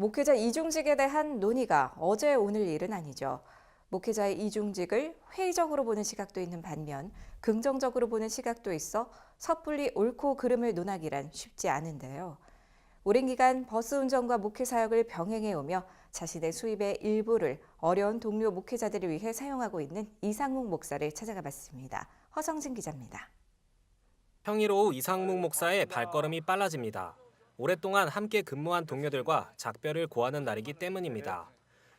목회자 이중직에 대한 논의가 어제 오늘 일은 아니죠. 목회자의 이중직을 회의적으로 보는 시각도 있는 반면 긍정적으로 보는 시각도 있어 섣불리 옳고 그름을 논하기란 쉽지 않은데요. 오랜 기간 버스 운전과 목회 사역을 병행해 오며 자신의 수입의 일부를 어려운 동료 목회자들을 위해 사용하고 있는 이상목 목사를 찾아가 봤습니다. 허성진 기자입니다. 평일 오후 이상묵 목사의 발걸음이 빨라집니다. 오랫동안 함께 근무한 동료들과 작별을 고하는 날이기 때문입니다.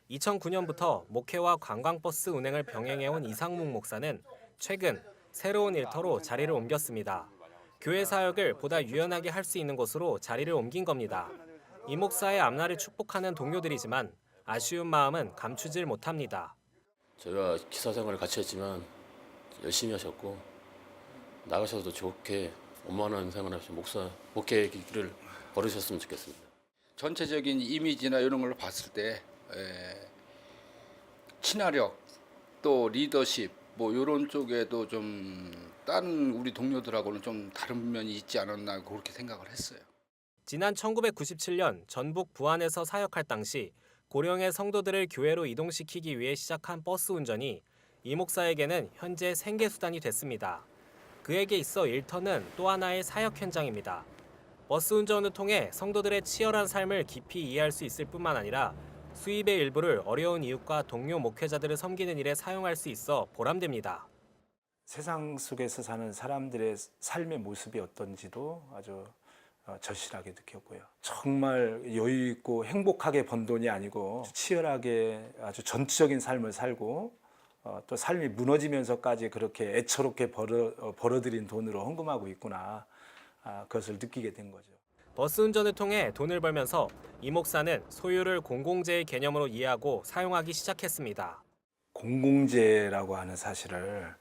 2009년부터 목회와 관광버스 운행을 병행해온 이상묵 목사는 최근 새로운 일터로 자리를 옮겼습니다. 교회 사역을 보다 유연하게 할 수 있는 곳으로 자리를 옮긴 겁니다. 이 목사의 앞날을 축복하는 동료들이지만 아쉬운 마음은 감추질 못합니다. 저희와 기사 생활을 같이 했지만 열심히 하셨고 나가셔도 좋게 원만한 생활 하시고 목사 목회 길을 걸으셨으면 좋겠습니다. 전체적인 이미지나 이런 걸 봤을 때 에, 친화력 또 리더십 뭐 이런 쪽에도 좀 다른 우리 동료들하고는 좀 다른 면이 있지 않았나 그렇게 생각을 했어요. 지난 1997년 전북 부안에서 사역할 당시 고령의 성도들을 교회로 이동시키기 위해 시작한 버스 운전이 이 목사에게는 현재 생계 수단이 됐습니다. 그에게 있어 일터는 또 하나의 사역 현장입니다. 버스 운전을 통해 성도들의 치열한 삶을 깊이 이해할 수 있을 뿐만 아니라 수입의 일부를 어려운 이웃과 동료 목회자들을 섬기는 일에 사용할 수 있어 보람됩니다. 세상 속에서 사는 사람들의 삶의 모습이 어떤지도 아주 어, 절실하게 느꼈고요. 정말 여유 있고 행복하게 번 돈이 아니고 치열하게 아주 전투적인 삶을 살고 어, 또 삶이 무너지면서까지 그렇게 애처롭게 벌어, 어, 벌어들인 돈으로 헌금하고 있구나 아, 그것을 느끼게 된 거죠. 버스 운전을 통해 돈을 벌면서 이 목사는 소유를 공공재의 개념으로 이해하고 사용하기 시작했습니다. 공공재라고 하는 사실을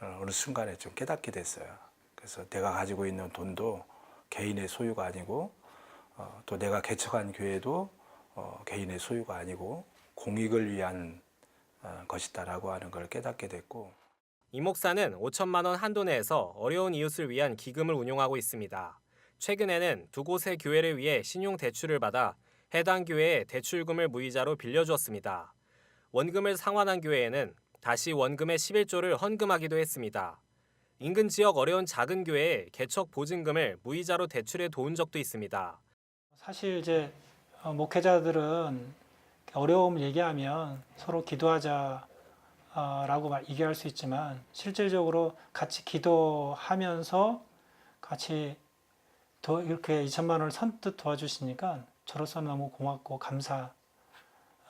어, 어느 순간에 좀 깨닫게 됐어요. 그래서 내가 가지고 있는 돈도 개인의 소유가 아니고 어, 또 내가 개척한 교회도 어, 개인의 소유가 아니고 공익을 위한 어, 것이다라고 하는 걸 깨닫게 됐고 이 목사는 5천만 원 한도 내에서 어려운 이웃을 위한 기금을 운용하고 있습니다. 최근에는 두 곳의 교회를 위해 신용 대출을 받아 해당 교회에 대출금을 무이자로 빌려주었습니다. 원금을 상환한 교회에는 다시 원금의 11조를 헌금하기도 했습니다. 인근 지역 어려운 작은 교회에 개척 보증금을 무이자로 대출해 도운 적도 있습니다. 사실 이제 어, 목회자들은 어려움을 얘기하면 서로 기도하자 라고 말- 얘기할 수 있지만 실질적으로 같이 기도하면서 같이 더 이렇게 2천만 원을 선뜻 도와주시니까 저로서는 너무 고맙고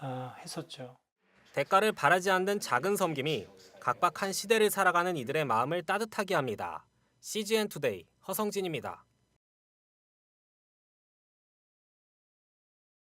감사했었죠. 대가를 바라지 않는 작은 섬김이 각박한 시대를 살아가는 이들의 마음을 따뜻하게 합니다. CGN 투데이 허성진입니다.